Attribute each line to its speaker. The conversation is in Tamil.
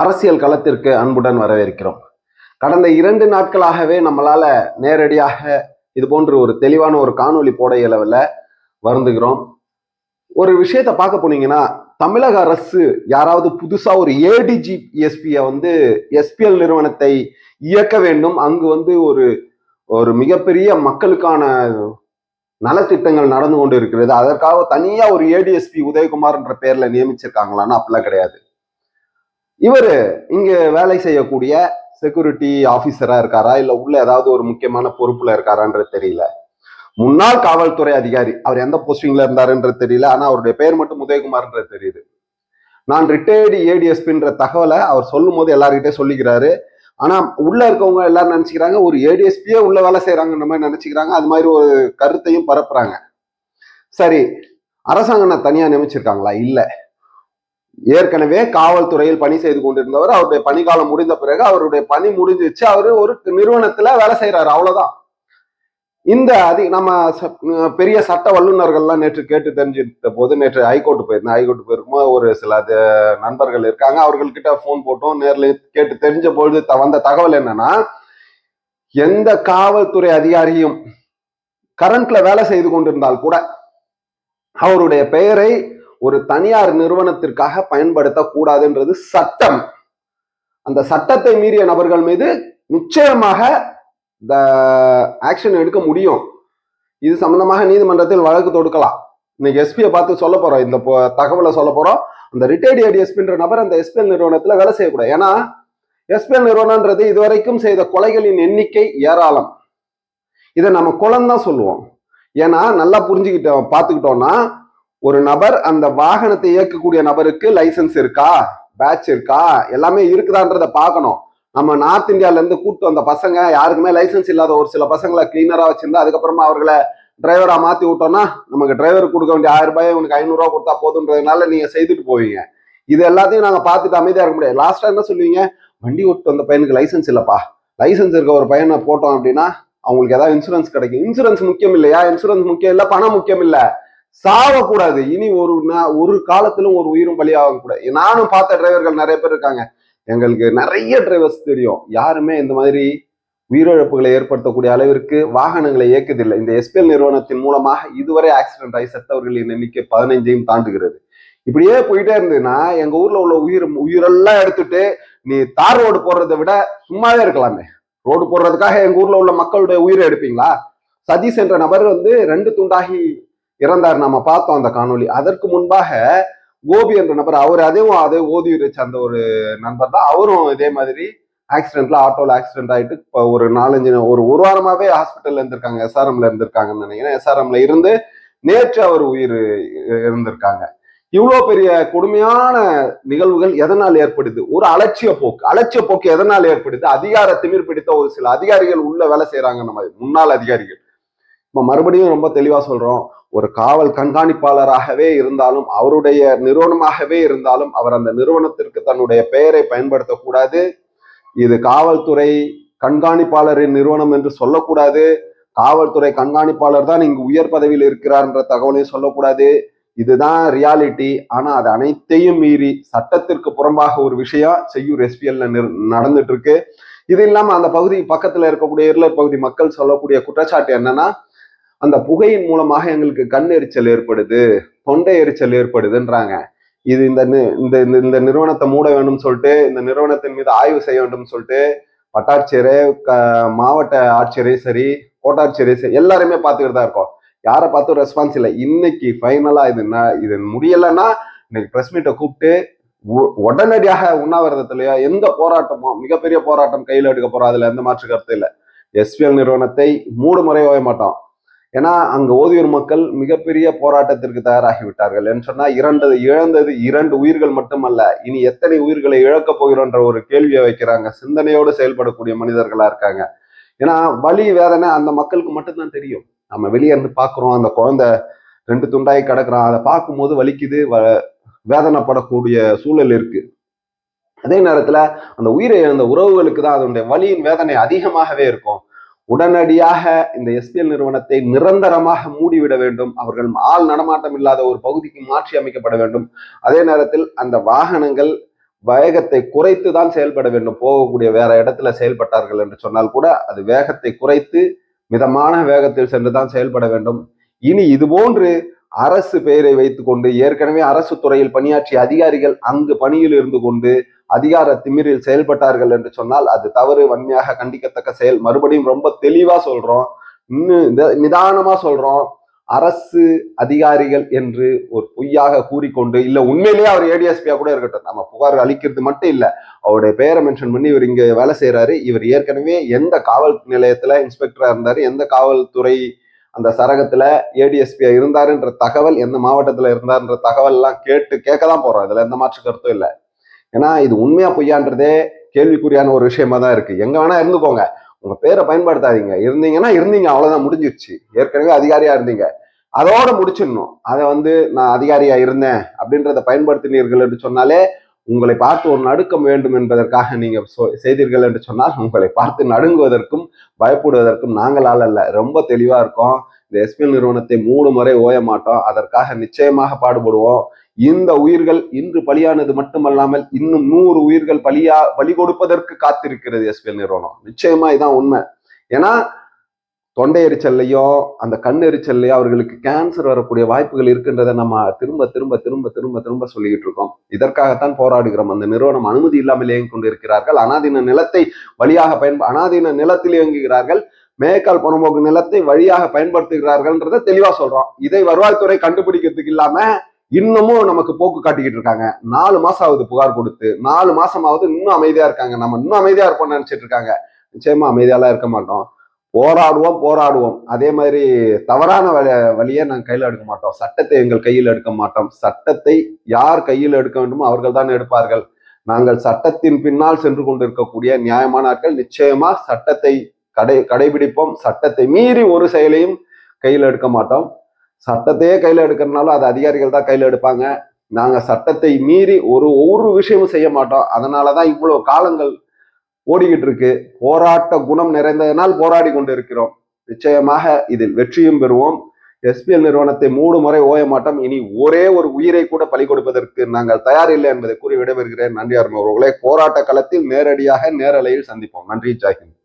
Speaker 1: அரசியல் களத்திற்கு அன்புடன் வரவேற்கிறோம். கடந்த இரண்டு நாட்களாகவே நம்மளால நேரடியாக இது போன்ற ஒரு தெளிவான ஒரு காணொளி போட இயலவில்ல. வருந்துகிறோம். ஒரு விஷயத்த பார்க்க போனீங்கன்னா தமிழக அரசு யாராவது புதுசா ஒரு ஏடிஜி எஸ்பியை வந்து எஸ்பிஎல் நிறுவனத்தை இயக்க வேண்டும். அங்கு வந்து ஒரு ஒரு மிகப்பெரிய மக்களுக்கான நலத்திட்டங்கள் நடந்து கொண்டு இருக்கிறது அதற்காக தனியா ஒரு ஏடிஎஸ்பி உதயகுமார்ன்ற பேர்ல நியமிச்சிருக்காங்களான்னு அப்படிலாம் கிடையாது. இவர் இங்க வேலை செய்யக்கூடிய செக்யூரிட்டி ஆபீசரா இருக்காரா? இல்ல உள்ள ஏதாவது ஒரு முக்கியமான பொறுப்புல இருக்காரான்றது தெரியல. முன்னாள் காவல்துறை அதிகாரி அவர் எந்த போஸ்டிங்ல இருந்தாருன்றது தெரியல. ஆனா அவருடைய பெயர் மட்டும் உதயகுமார்ன்றது தெரியுது. நான் ரிட்டையர்டு ஏடிஎஸ்பின்ற தகவலை அவர் சொல்லும் போது எல்லார்கிட்டே சொல்லிக்கிறாரு. ஆனா உள்ள இருக்கவங்க எல்லாரும் நினைச்சுக்கிறாங்க ஒரு ஏடிஎஸ்பியே உள்ள வேலை செய்யறாங்கன்ற மாதிரி நினைச்சுக்கிறாங்க. அது மாதிரி ஒரு கருத்தையும் பரப்புறாங்க. சரி அரசாங்கம் தனியா நியமிச்சிருக்காங்களா? இல்லை. ஏற்கனவே காவல்துறையில் பணி செய்து கொண்டிருந்தவர் அவருடைய பணிக்காலம் முடிந்த பிறகு அவருடைய பணி முடிஞ்சிச்சு. அவரு ஒரு நிறுவனத்துல வேலை செய்யறாரு அவ்வளவுதான். இந்த அதி நம்ம பெரிய சட்ட வல்லுநர்கள்லாம் நேற்று கேட்டு தெரிஞ்சிருந்த போது நேற்று ஹைகோர்ட் போயிருந்தேன். ஹைகோர்ட் போயிருக்கும்போது ஒரு சில நண்பர்கள் இருக்காங்க. அவர்கள்கிட்ட ஃபோன் போட்டோம். நேரில் கேட்டு தெரிஞ்ச பொழுது வந்த தகவல் என்னன்னா எந்த காவல்துறை அதிகாரியும் கரண்ட்ல வேலை செய்து கொண்டிருந்தால் கூட அவருடைய பெயரை ஒரு தனியார் நிறுவனத்திற்காக பயன்படுத்தக்கூடாதுன்றது சட்டம். அந்த சட்டத்தை மீறிய நபர்கள் மீது நிச்சயமாக இந்த ஆக்ஷன் எடுக்க முடியும். இது சம்பந்தமாக நீதிமன்றத்தில் வழக்கு தொடுக்கலாம். இன்னைக்கு எஸ்பியை பார்த்து சொல்ல போறோம். இந்த தகவலை சொல்ல போறோம். அந்த ரிட்டையர்டு ஏடிஎஸ்பின்ற நபர் அந்த எஸ்பிஎல் நிறுவனத்துல வேலை செய்யக்கூடாது. ஏன்னா எஸ்பிஎல் நிறுவனம்ன்றது இதுவரைக்கும் செய்த கொலைகளின் எண்ணிக்கை ஏராளம். இதை நம்ம குளம் தான் சொல்லுவோம். ஏன்னா நல்லா புரிஞ்சுக்கிட்டோம் பார்த்துக்கிட்டோம்னா ஒரு நபர் அந்த வாகனத்தை இயக்கக்கூடிய நபருக்கு லைசன்ஸ் இருக்கா? பேட்ச் இருக்கா? எல்லாமே இருக்குதான்றத பார்க்கணும். நம்ம நார்த் இந்தியால இருந்து கூப்பிட்டு வந்த பசங்க யாருக்குமே லைசன்ஸ் இல்லாத ஒரு சில பசங்களை கிளீனரா வச்சிருந்தா அதுக்கப்புறமா அவர்களை டிரைவரா மாத்தி விட்டோம்னா நமக்கு டிரைவர் கொடுக்க வேண்டிய ஆயிரம் ரூபாய் உனக்கு ஐநூறுரூவா கொடுத்தா போதுன்றதுனால நீங்க செய்துட்டு போவீங்க. இது எல்லாத்தையும் நாங்க பார்த்துட்டு அமைதியா இருக்க முடியாது. லாஸ்டா என்ன சொல்லுவீங்க? வண்டி ஓட்டு வந்த பையனுக்கு லைசன்ஸ் இல்லப்பா. லைசன்ஸ் இருக்க ஒரு பையனை போட்டோம் அப்படின்னா அவங்களுக்கு ஏதாவது இன்சூரன்ஸ் கிடைக்கும். இன்சூரன்ஸ் முக்கியம் இல்லையா? இன்சூரன்ஸ் முக்கியம் இல்லை பணம் முக்கியம் இல்லை. சாவக்கூடாது. இனி ஒரு ஒரு காலத்திலும் ஒரு உயிரும் பலியாக கூடாது. நானும் பார்த்த டிரைவர்கள் நிறைய பேர் இருக்காங்க. எங்களுக்கு நிறைய டிரைவர்ஸ் தெரியும். யாருமே இந்த மாதிரி உயிரிழப்புகளை ஏற்படுத்தக்கூடிய அளவிற்கு வாகனங்களை இயக்குதில்லை இந்த எஸ்பிஎல் நிறுவனத்தின் மூலமாக இதுவரை ஆக்சிடென்ட் ஆகி செத்தவர்களின் எண்ணிக்கை பதினைஞ்சையும் தாண்டுகிறது. இப்படியே போயிட்டே இருந்ததுன்னா எங்க ஊர்ல உள்ள உயிர் உயிரெல்லாம் எடுத்துட்டு நீ தார் ரோடு போடுறதை விட சும்மாவே இருக்கலாமே. ரோடு போடுறதுக்காக எங்க ஊர்ல உள்ள மக்களுடைய உயிரை எடுப்பீங்களா? சதீஷ் என்ற நபர் வந்து ரெண்டு துண்டாகி இறந்தார். நம்ம பார்த்தோம் அந்த காணொலி அதற்கு முன்பாக கோபி என்ற நபர் அவர் அதையும் அதே ஓதியூரை சார்ந்த ஒரு நண்பர் தான். அவரும் இதே மாதிரி ஆக்சிடென்ட்ல ஆட்டோல ஆக்சிடென்ட் ஆயிட்டு இப்போ ஒரு நாலஞ்சு ஒரு ஒரு வாரமாவே ஹாஸ்பிட்டல்ல இருந்திருக்காங்க எஸ்ஆர்எம்ல இருந்திருக்காங்கன்னு நினைக்கிறேன். எஸ்ஆர்எம்ல இருந்து நேற்று அவர் உயிர் இருந்திருக்காங்க இவ்வளோ பெரிய கொடுமையான நிகழ்வுகள் எதனால் ஏற்படுது? ஒரு அலட்சிய போக்கு. அலட்சிய போக்கு எதனால் ஏற்படுது? அதிகார திமிர் பிடித்த ஒரு சில அதிகாரிகள் உள்ள வேலை செய்யறாங்க நம்ம முன்னாள் அதிகாரிகள். மறுபடியும் ரொம்ப தெளிவா சொல்றோம். ஒரு காவல் கண்காணிப்பாளராகவே இருந்தாலும் அவருடைய நிறுவனமாகவே இருந்தாலும் அவர் அந்த நிறுவனத்திற்கு தன்னுடைய பெயரை பயன்படுத்தக்கூடாது. இது காவல்துறை கண்காணிப்பாளரின் நிறுவனம் என்று சொல்லக்கூடாது. காவல்துறை கண்காணிப்பாளர் தான் இங்கு உயர் பதவியில் இருக்கிறார் என்ற தகவலையும் சொல்லக்கூடாது. இதுதான் ரியாலிட்டி. ஆனா அது அனைத்தையும் மீறி சட்டத்திற்கு புறம்பாக ஒரு விஷயம் செய்யூர் எஸ்பிஎல்ல நடந்துட்டு இருக்கு. இது இல்லாம அந்த பகுதி பக்கத்துல இருக்கக்கூடிய இருளர் பகுதி மக்கள் சொல்லக்கூடிய குற்றச்சாட்டு என்னன்னா அந்த புகையின் மூலமாக எங்களுக்கு கண் எரிச்சல் ஏற்படுது தொண்டை எரிச்சல் ஏற்படுதுன்றாங்க. இது இந்த இந்த இந்த நிறுவனத்தை மூட வேண்டும் சொல்லிட்டு இந்த நிறுவனத்தின் மீது ஆய்வு செய்ய வேண்டும் சொல்லிட்டு வட்டாட்சியரே மாவட்ட ஆட்சியரே சரி கோட்டாட்சியரே சரி எல்லாருமே பார்த்துக்கிட்டு தான் இருக்கோம். யாரை பார்த்தும் ரெஸ்பான்ஸ் இல்லை. இன்னைக்கு ஃபைனலாக இது இது முடியலைன்னா இன்னைக்கு ப்ரெஸ் மீட்டை கூப்பிட்டு உடனடியாக உண்ணாவிரதத்திலயோ எந்த போராட்டமோ மிகப்பெரிய போராட்டம் கையில் எடுக்க போறோம் அதுல எந்த மாற்று கருத்து இல்லை. எஸ்பிஎல் நிறுவனத்தை மூடு முறை ஓய மாட்டோம். ஏன்னா அங்க ஓதியூர் மக்கள் மிகப்பெரிய போராட்டத்திற்கு தயாராகிவிட்டார்கள். என்று சொன்னா இரண்டது இழந்தது இரண்டு உயிர்கள் மட்டுமல்ல இனி எத்தனை உயிர்களை இழக்க போகிறோன்ற ஒரு கேள்வியை வைக்கிறாங்க. சிந்தனையோடு செயல்படக்கூடிய மனிதர்களா இருக்காங்க. ஏன்னா வலி வேதனை அந்த மக்களுக்கு மட்டும்தான் தெரியும். நம்ம வெளியே இருந்து பாக்குறோம் அந்த குழந்தை ரெண்டு துண்டாயி கிடக்குறான். அதை பார்க்கும்போது வலிக்குது வ வேதனைப்படக்கூடிய சூழல் இருக்கு. அதே நேரத்துல அந்த உயிரை இழந்த உறவுகளுக்கு தான் அதனுடைய வலியின் வேதனை அதிகமாகவே இருக்கும். உடனடியாக இந்த எஸ்பிஎல் நிறுவனத்தை நிரந்தரமாக மூடிவிட வேண்டும். அவர்கள் ஆள் நடமாட்டம் இல்லாத ஒரு பகுதிக்கு மாற்றி அமைக்கப்பட வேண்டும். அதே நேரத்தில் அந்த வாகனங்கள் வேகத்தை குறைத்து தான் செயல்பட வேண்டும். போகக்கூடிய வேற இடத்துல செயல்பட்டார்கள் என்று சொன்னால் கூட அது வேகத்தை குறைத்து மிதமான வேகத்தில் சென்று தான் செயல்பட வேண்டும். இனி இது போன்று அரசு பெயரை வைத்துக்கொண்டு ஏற்கனவே அரசு துறையில் பணியாற்றிய அதிகாரிகள் அங்கு பணியில் இருந்து கொண்டு அதிகார திமிரில் செயல்பட்டார்கள் என்று சொன்னால் அது தவறு வன்மையாக கண்டிக்கத்தக்க செயல். மறுபடியும் ரொம்ப தெளிவா சொல்றோம். இன்னும் நிதானமா சொல்றோம். அரசு அதிகாரிகள் என்று ஒரு பொய்யாக கூறிக்கொண்டு இல்ல உண்மையிலேயே அவர் ஏடிஎஸ்பியா கூட இருக்கட்டும். நம்ம புகார் அளிக்கிறது மட்டும் இல்ல. அவருடைய பெயரை மென்ஷன் பண்ணி இவர் இங்க வேலை செய்யறாரு இவர் ஏற்கனவே எந்த காவல் நிலையத்துல இன்ஸ்பெக்டரா இருந்தாரு எந்த காவல்துறை அந்த சரகத்துல ஏடிஎஸ்பியா இருந்தாருன்ற தகவல் எந்த மாவட்டத்துல இருந்தாருன்ற தகவல் எல்லாம் கேட்டு கேட்க தான் போறோம். இதுல எந்த மாற்று கருத்தும் இல்லை. ஏன்னா இது உண்மையா பொய்யான்றதே கேள்விக்குறியான ஒரு விஷயமா தான் இருக்கு. எங்க வேணா இருந்துக்கோங்க உங்க பேரை பயன்படுத்தாதீங்க. இருந்தீங்கன்னா இருந்தீங்க. அவ்வளவுதான் முடிஞ்சிருச்சு. ஏற்கனவே அதிகாரியா இருந்தீங்க. அதோட முடிச்சிடணும். அதை வந்து நான் அதிகாரியா இருந்தேன் அப்படின்றத பயன்படுத்தினீர்கள் என்று சொன்னாலே உங்களை பார்த்து ஒரு நடுக்கம் வேண்டும் என்பதற்காக நீங்க செய்தீர்கள் என்று சொன்னால் உங்களை பார்த்து நடுங்குவதற்கும் பயப்படுவதற்கும் நாங்களால் அல்ல. ரொம்ப தெளிவா இருக்கோம். இந்த எஸ்பிஎல் நிறுவனத்தை மூணு முறை ஓய மாட்டோம். அதற்காக நிச்சயமாக பாடுபடுவோம். இந்த உயிர்கள் இன்று பலியானது மட்டுமல்லாமல் இன்னும் நூறு உயிர்கள் பலியா பலி கொடுப்பதற்கு காத்திருக்கிறது எஸ்பிஎல் நிறுவனம். நிச்சயமா இதான் உண்மை. ஏன்னா தொண்டை எரிச்சல்லையோ அந்த கண் எரிச்சல்லையோ அவர்களுக்கு கேன்சர் வரக்கூடிய வாய்ப்புகள் இருக்குன்றதை நம்ம திரும்ப திரும்ப திரும்ப திரும்ப திரும்ப சொல்லிக்கிட்டு இருக்கோம். இதற்காகத்தான் போராடுகிறோம். அந்த நிறுவனம் அனுமதி இல்லாமல் இயங்கிக் கொண்டிருக்கிறார்கள். அனாதீன நிலத்தை வழியாக பயன்ப அனாதீன நிலத்தில் இயங்குகிறார்கள். மேய்க்கால் புறம்போக்கு நிலத்தை வழியாக பயன்படுத்துகிறார்கள்ன்றத தெளிவா சொல்றோம். இதை வருவாய்த்துறை கண்டுபிடிக்கிறதுக்கு இல்லாம இன்னமும் நமக்கு போக்கு காட்டிக்கிட்டு இருக்காங்க. நாலு மாசம் ஆகுது புகார் கொடுத்து. நாலு மாசம் ஆகுது இன்னும் அமைதியா இருக்காங்க. நம்ம இன்னும் அமைதியா இருப்போம்னு நினைச்சிட்டு இருக்காங்க. நிச்சயமா அமைதியாலாம் இருக்க மாட்டோம். போராடுவோம் போராடுவோம். அதே மாதிரி தவறான வழி வழியை நாங்கள் கையில் எடுக்க மாட்டோம். சட்டத்தை எங்கள் கையில் எடுக்க மாட்டோம். சட்டத்தை யார் கையில் எடுக்க வேண்டுமோ அவர்கள் தான் எடுப்பார்கள். நாங்கள் சட்டத்தின் பின்னால் சென்று கொண்டிருக்கக்கூடிய நியாயமான ஆட்கள் நிச்சயமா சட்டத்தை கடை கடைபிடிப்போம். சட்டத்தை மீறி ஒரு செயலையும் கையில் எடுக்க மாட்டோம். சட்டத்தையே கையில் எடுக்கிறனாலும் அது அதிகாரிகள் தான் கையில் எடுப்பாங்க. நாங்கள் சட்டத்தை மீறி ஒரு ஒவ்வொரு விஷயமும் செய்ய மாட்டோம். அதனாலதான் இவ்வளோ காலங்கள் ஓடிக்கிட்டு இருக்கு போராட்ட குணம் நிறைந்ததனால் போராடி கொண்டு இருக்கிறோம் நிச்சயமாக இதில் வெற்றியும் பெறுவோம். எஸ்பிஎல் நிறுவனத்தை மூணு முறை ஓய மாட்டோம். இனி ஒரே ஒரு உயிரை கூட பலி கொடுப்பதற்கு நாங்கள் தயார் இல்லை என்பதை கூறி விடைபெறுகிறேன். நன்றி அருண் போராட்ட களத்தில் நேரடியாக நேரலையில் சந்திப்போம். நன்றி. ஜாகின்